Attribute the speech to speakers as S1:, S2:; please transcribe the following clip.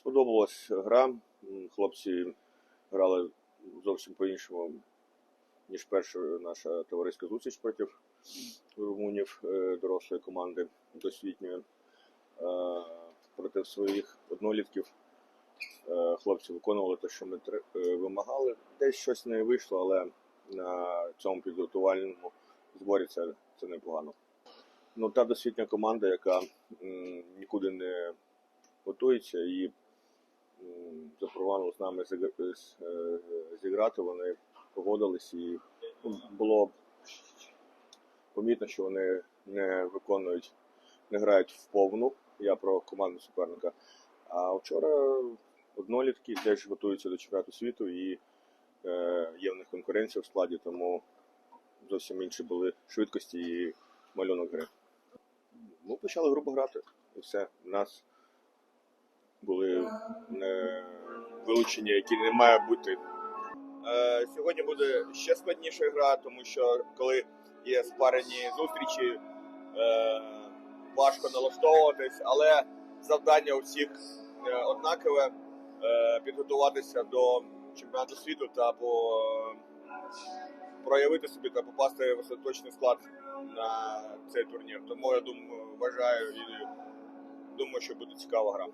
S1: Сподобалась гра. Хлопці грали зовсім по-іншому, ніж перша наша товариська зустріч проти румунів е, дорослої команди досвітньої. Е, Проти своїх однолітків е, хлопці виконували те, що ми вимагали. Десь щось не вийшло, але на цьому підготувальному зборі це, це непогано. Ну, та досвітня команда, яка м, нікуди не готується і запропонували з нами е, зіграти, вони погодились і ну, було помітно, що вони не виконують, не грають в повну. Я про команду суперника. А вчора однолітки теж готуються до чемпіонату світу і е, є в них конкуренція в складі, тому зовсім інші були швидкості і малюнок гри. Ми почали грубо грати, і все. У нас були е, вилучення, які не має бути. Е, сьогодні буде ще складніша гра, тому що коли є спарені зустрічі, е, важко налаштовуватись, але завдання у всіх е, однакове е, підготуватися до чемпіонату світу та по, проявити собі та попасти в остаточний склад на цей турнір. Тому я думаю, вважаю і думаю, що буде цікава гра.